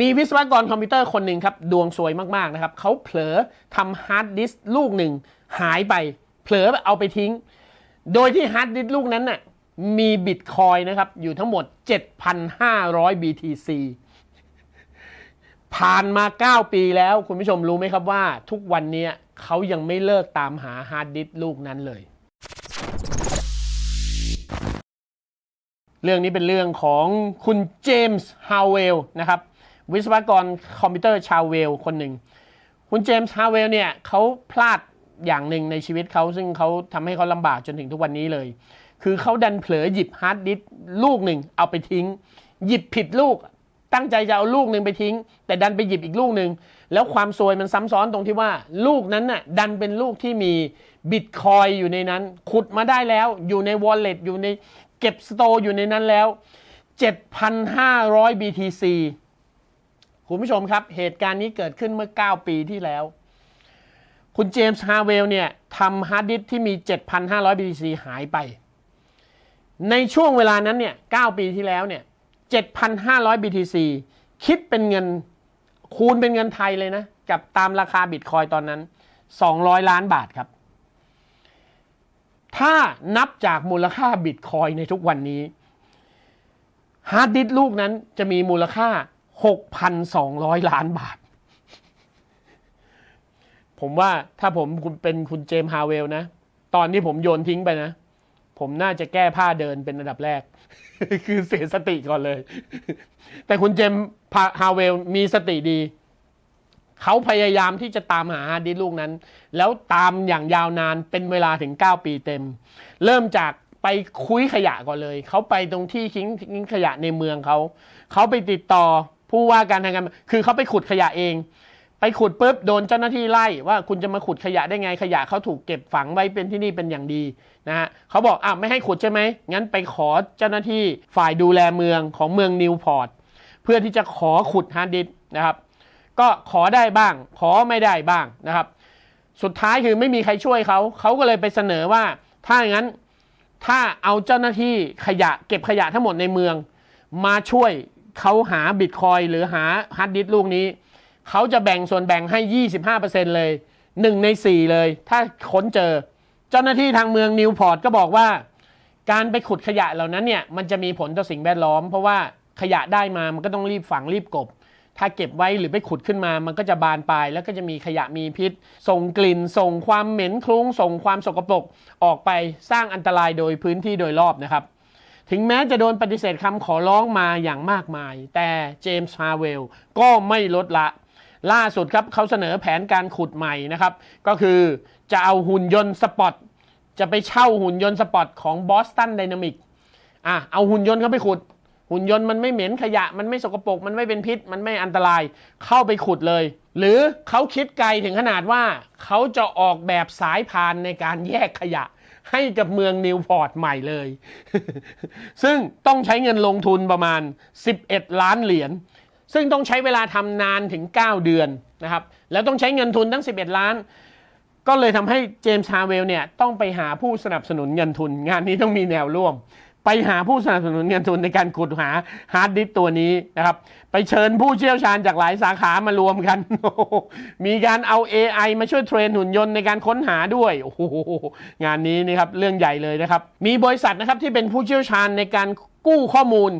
มีวิศวกรคอมพิวเตอร์คนหนึ่งครับ ดวงซวยมากๆนะครับเขาเผลอทำฮาร์ดดิสก์ลูกหนึ่งหายไป เผลอเอาไปทิ้ง โดยที่ฮาร์ดดิสก์ลูกนั้นน่ะมีบิตคอยนะครับ อยู่ทั้งหมด 7,500 BTC ผ่านมา 9 ปีแล้วคุณผู้ชมรู้ไหมครับว่า ทุกวันนี้เขายังไม่เลิกตามหาฮาร์ดดิสก์ลูกนั้นเลย เรื่องนี้เป็นเรื่องของคุณเจมส์ฮาวเวลนะครับ วิศวกรคอมพิวเตอร์ชาวเวลคนหนึ่ง คุณเจมส์ฮาวเวลเนี่ยเขาพลาดอย่างหนึ่งในชีวิตเขาซึ่งเขาทำให้เขาลำบากจนถึงทุกวันนี้เลย คือเขาดันเผลอหยิบฮาร์ดดิสก์ลูกหนึ่งเอาไปทิ้ง หยิบผิดลูก ตั้งใจจะเอาลูกหนึ่งไปทิ้ง แต่ดันไปหยิบอีกลูกหนึ่งแล้วความซวยมันซ้ำซ้อนตรงที่ว่า ลูกนั้นน่ะดันเป็นลูกที่มีบิตคอยอยู่ในนั้น ขุดมาได้แล้วอยู่ใน wallet อยู่ในเก็บสโตร์อยู่ในนั้นแล้ว 7,500 BTC คุณผู้ชมครับ เหตุการณ์นี้เกิดขึ้นเมื่อ 9 ปีที่แล้ว คุณเจมส์ฮาเวลเนี่ยทำฮาร์ดดิสที่มี 7,500 BTC หายไป ในช่วงเวลานั้นเนี่ย 9 ปีที่แล้วเนี่ย 7,500 BTC คิดเป็นเงินคูณเป็นเงินไทยเลยนะ กับตามราคาบิตคอยตอนนั้น 200 ล้านบาทครับ ถ้านับจากมูลค่าบิตคอยในทุกวันนี้ฮาร์ดดิสลูกนั้นจะมีมูลค่า 6,200 ล้านบาท ผมว่าถ้าผมคุณเป็นคุณเจมส์ฮาเวลนะ ตอนที่ผมโยนทิ้งไปนะ ผมน่าจะแก้ผ้าเดินเป็นอันดับแรก คือเสียสติก่อนเลย แต่คุณเจมส์ฮาเวลมีสติดี เขาพยายามที่จะตามหาฮาร์ดดิสลูกนั้น แล้วตามอย่างยาวนานเป็นเวลาถึง 9 ปีเต็ม เริ่มจากไปคุยขยะก่อนเลย เขาไปตรงที่ทิ้งขยะในเมืองเขา เขาไปติดต่อ ผู้ว่าการทางการคือเขาไปขุดขยะเอง ไปขุดปุ๊บโดนเจ้าหน้าที่ไล่ว่าคุณจะมาขุดขยะได้ไงขยะเขาถูกเก็บฝังไว้เป็นที่นี่เป็นอย่างดีนะฮะเขาบอกอะไม่ให้ขุดใช่ไหมงั้นไปขอเจ้าหน้าที่ฝ่ายดูแลเมืองของเมืองนิวพอร์ตเพื่อที่จะขอขุดฮาร์ดดิสนะครับก็ขอได้บ้าง ขอไม่ได้บ้างนะครับ สุดท้ายคือไม่มีใครช่วยเขาเขาก็เลยไปเสนอว่า ถ้าอย่างนั้นถ้าเอาเจ้าหน้าที่ขยะเก็บขยะทั้งหมดในเมือง มาช่วย เขาหาบิตคอยหรือหาฮาร์ดดิสก์ลูกนี้ เขาจะแบ่งส่วนแบ่งให้ 25%เลย 1 ใน 4 เลย ถ้าค้นเจอ เจ้าหน้าที่ทางเมืองนิวพอร์ตก็บอกว่า การไปขุดขยะเหล่านั้นเนี่ย มันจะมีผลต่อสิ่งแวดล้อม เพราะว่าขยะได้มามันก็ต้องรีบฝังรีบกบ ถ้าเก็บไว้หรือไปขุดขึ้นมา มันก็จะบานปลายแล้วก็จะมีขยะมีพิษ ส่งกลิ่น ส่งความเหม็นคลุ้ง ส่งความสกปรกออกไปสร้างอันตรายโดยพื้นที่โดยรอบนะครับ ถึงแม้จะโดนปฏิเสธคำขอร้องมาอย่างมากมาย แต่เจมส์ฮาเวลก็ไม่ลดละ ล่าสุดครับเขาเสนอแผนการขุดใหม่นะครับ ก็คือจะเอาหุ่นยนต์สปอตจะไปเช่าหุ่นยนต์สปอตของบอสตันไดนามิกอะเอาหุ่นยนต์เข้าไปขุด หุ่นยนต์มันไม่เหม็นขยะ มันไม่สกปรกมันไม่เป็นพิษ มันไม่อันตรายเข้าไปขุดเลย หรือเขาคิดไกลถึงขนาดว่าเขาจะออกแบบสายพานในการแยกขยะ ให้กับเมืองนิวพอร์ตใหม่เลย ซึ่งต้องใช้เงินลงทุนประมาณ 11 ล้านเหรียญ ซึ่งต้องใช้เวลาทำนานถึง 9 เดือนนะครับ แล้วต้องใช้เงินทุนทั้ง 11 ล้าน ก็เลยทำให้เจมส์ฮาเวลเนี่ยต้องไปหาผู้สนับสนุนเงินทุน งานนี้ต้องมีแนวร่วม ไปหาผู้สนับสนุนเงินทุนในการขุดหาฮาร์ดดิสตัวนี้นะครับ ไปเชิญผู้เชี่ยวชาญจากหลายสาขามารวมกัน มีการเอา AI มาช่วยเทรนหุ่นยนต์ในการค้นหาด้วยโอ้โหงานนี้นะครับเรื่องใหญ่เลยนะครับ มีบริษัทนะครับที่เป็นผู้เชี่ยวชาญในการกู้ข้อมูล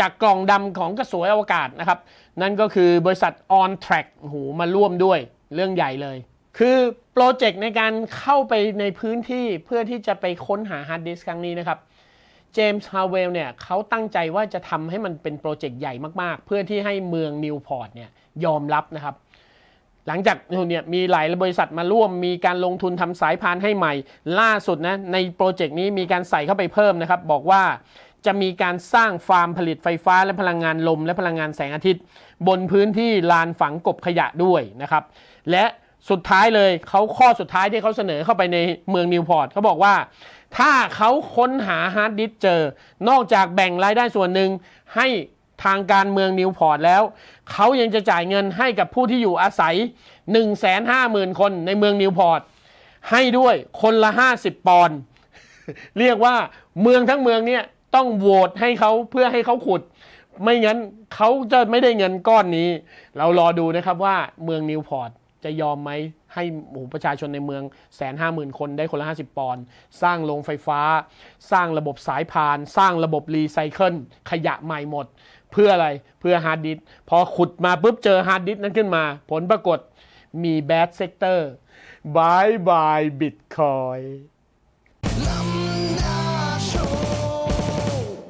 จากกล่องดำของกระสวยอวกาศนะครับ นั่นก็คือบริษัท On Track โอ้โหมาร่วมด้วยเรื่องใหญ่เลย คือโปรเจกต์ในการเข้าไปในพื้นที่เพื่อที่จะไปค้นหาฮาร์ดดิสก์ครั้งนี้นะครับ จมส์ฮาร์เวลเนี่ยเขาตั้งใจว่าจะทำให้มันเป็นโปรเจกต์ใหญ่มาก ๆ เพื่อที่ให้เมืองนิวพอร์ตเนี่ยยอมรับนะครับ หลังจากเนี่ยมีหลายบริษัทมาร่วม มีการลงทุนทำสายพานให้ใหม่ ล่าสุดนะในโปรเจกต์นี้มีการใส่เข้าไปเพิ่มนะครับ บอกว่าจะมีการสร้างฟาร์มผลิตไฟฟ้าและพลังงานลม และพลังงานแสงอาทิตย์ บนพื้นที่ลานฝังกบขยะด้วยนะครับ และ สุดท้ายเลยเขาข้อสุดท้ายที่เขาเสนอเข้าไปในเมืองนิวพอร์ตเขาบอกว่า ถ้าเขาค้นหาฮาร์ดดิสเจอ นอกจากแบ่งรายได้ส่วนหนึ่งให้ทางการเมืองนิวพอร์ตแล้ว เขายังจะจ่ายเงินให้กับผู้ที่อยู่อาศัย 150,000 คนในเมืองนิวพอร์ตให้ด้วยคนละ 50 ปอนด์เรียกว่าเมืองทั้งเมืองเนี่ยต้องโหวตให้เขาเพื่อให้เขาขุด ไม่งั้นเขาจะไม่ได้เงินก้อนนี้ เรารอดูนะครับว่าเมืองนิวพอร์ต จะยอมไหมให้หมู่ประชาชนในเมืองแสนห้าหมื่นคนได้คนละ 50 ปอนด์สร้างโรงไฟฟ้า สร้างระบบสายพาน สร้างระบบรีไซเคิลขยะใหม่หมด เพื่ออะไรเพื่อฮาร์ดดิสก์พอขุดมาปุ๊บเจอฮาร์ดดิสก์นั้นขึ้นมา ผลปรากฏมีแบดเซกเตอร์บายบายบิตคอย